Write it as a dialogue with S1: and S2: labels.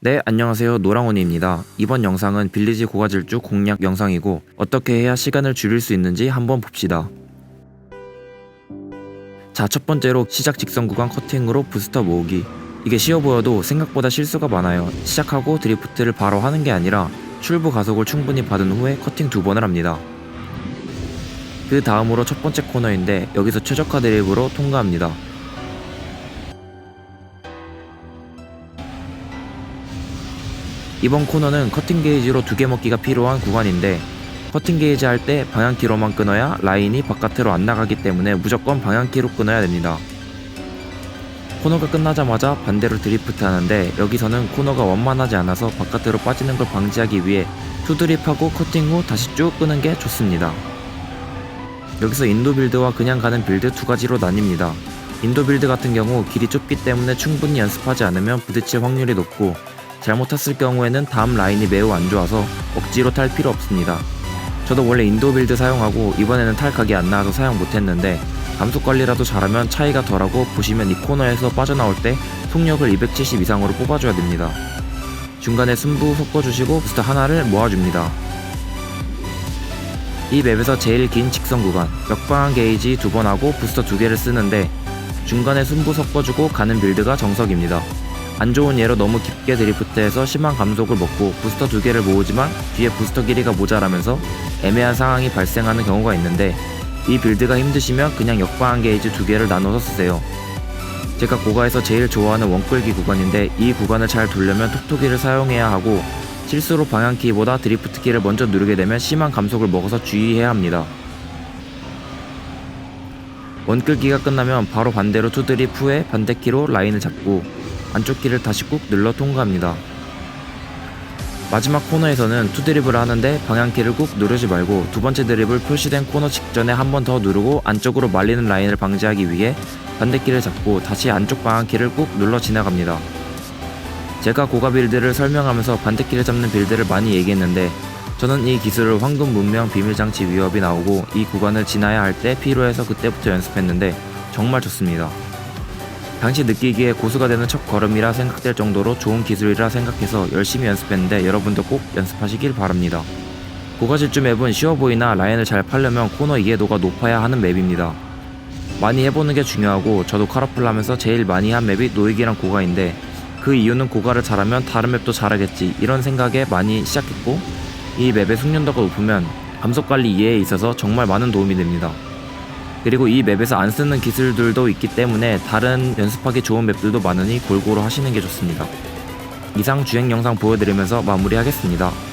S1: 네, 안녕하세요. 노랑원입니다. 이번 영상은 빌리지 고가질주 공략 영상이고 어떻게 해야 시간을 줄일 수 있는지 한번 봅시다. 자, 첫 번째로 시작 직선 구간 커팅으로 부스터 모으기. 이게 쉬워 보여도 생각보다 실수가 많아요. 시작하고 드리프트를 바로 하는 게 아니라 출부 가속을 충분히 받은 후에 커팅 두 번을 합니다. 그 다음으로 첫 번째 코너인데 여기서 최적화 드립으로 통과합니다. 이번 코너는 커팅 게이지로 두 개 먹기가 필요한 구간인데 커팅 게이지 할 때 방향키로만 끊어야 라인이 바깥으로 안 나가기 때문에 무조건 방향키로 끊어야 됩니다. 코너가 끝나자마자 반대로 드리프트 하는데 여기서는 코너가 원만하지 않아서 바깥으로 빠지는 걸 방지하기 위해 투드립하고 커팅 후 다시 쭉 끄는 게 좋습니다. 여기서 인도 빌드와 그냥 가는 빌드 두 가지로 나뉩니다. 인도 빌드 같은 경우 길이 좁기 때문에 충분히 연습하지 않으면 부딪힐 확률이 높고 잘못 탔을 경우에는 다음 라인이 매우 안 좋아서 억지로 탈 필요 없습니다. 저도 원래 인도 빌드 사용하고 이번에는 탈 각이 안 나와서 사용 못했는데 감속 관리라도 잘하면 차이가 덜하고 보시면 이 코너에서 빠져나올 때 속력을 270 이상으로 뽑아줘야 됩니다. 중간에 순부 섞어주시고 부스터 하나를 모아줍니다. 이 맵에서 제일 긴 직선 구간 역방향 게이지 두 번 하고 부스터 두 개를 쓰는데 중간에 순부 섞어주고 가는 빌드가 정석입니다. 안 좋은 예로 너무 깊게 드리프트해서 심한 감속을 먹고 부스터 두 개를 모으지만 뒤에 부스터 길이가 모자라면서 애매한 상황이 발생하는 경우가 있는데 이 빌드가 힘드시면 그냥 역방향 게이지 두 개를 나눠서 쓰세요. 제가 고가에서 제일 좋아하는 원끌기 구간인데 이 구간을 잘 돌려면 톡톡이를 사용해야 하고 실수로 방향키보다 드리프트 키를 먼저 누르게 되면 심한 감속을 먹어서 주의해야 합니다. 원끌기가 끝나면 바로 반대로 투드립 후에 반대키로 라인을 잡고 안쪽 키를 다시 꾹 눌러 통과합니다. 마지막 코너에서는 투드립을 하는데 방향키를 꾹 누르지 말고 두 번째 드립을 표시된 코너 직전에 한 번 더 누르고 안쪽으로 말리는 라인을 방지하기 위해 반대키를 잡고 다시 안쪽 방향키를 꾹 눌러 지나갑니다. 제가 고가 빌드를 설명하면서 반대키를 잡는 빌드를 많이 얘기했는데 저는 이 기술을 황금 문명 비밀장치 위협이 나오고 이 구간을 지나야 할 때 필요해서 그때부터 연습했는데 정말 좋습니다. 당시 느끼기에 고수가 되는 첫 걸음이라 생각될 정도로 좋은 기술이라 생각해서 열심히 연습했는데 여러분도 꼭 연습하시길 바랍니다. 고가질주 맵은 쉬워 보이나 라인을 잘 팔려면 코너 이해도가 높아야 하는 맵입니다. 많이 해보는 게 중요하고 저도 카라플 하면서 제일 많이 한 맵이 노익이랑 고가인데 그 이유는 고가를 잘하면 다른 맵도 잘하겠지 이런 생각에 많이 시작했고 이 맵의 숙련도가 높으면 감속 관리 이해에 있어서 정말 많은 도움이 됩니다. 그리고 이 맵에서 안 쓰는 기술들도 있기 때문에 다른 연습하기 좋은 맵들도 많으니 골고루 하시는 게 좋습니다. 이상 주행 영상 보여드리면서 마무리하겠습니다.